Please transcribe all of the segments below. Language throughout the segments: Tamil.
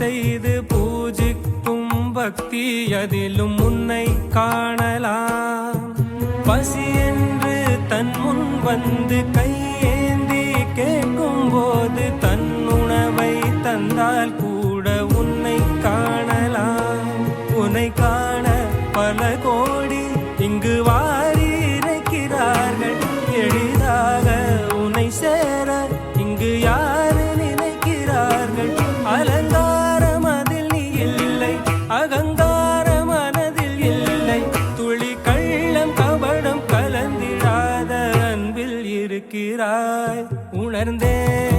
செய்து பூஜிக்கும் பக்தி அதிலும் உன்னை காணலாம். பசி என்று தன் முன் வந்து கையேந்தி கேட்கும் போது உணர்ந்தேன்.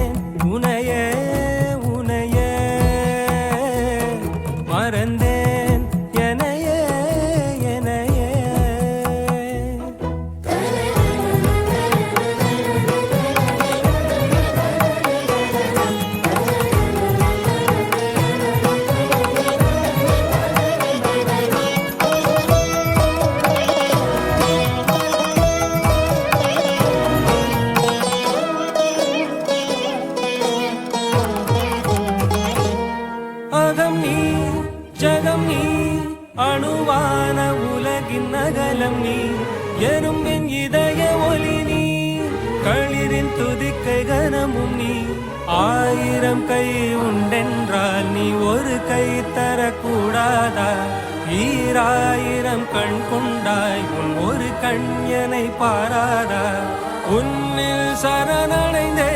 ஜகம் நீ அணுவான உலகின் அகலம் நீ எனும் என் இதய ஒளி நீ களிரின் துதிக்கை கனமும் நீ. ஆயிரம் கை உண்டென்றால் நீ ஒரு கை தரக்கூடாதா? ஈராயிரம் கண் கொண்டாய் உன் ஒரு கண் கண்யனை பாராதா? உன்னில் சரணடைந்தே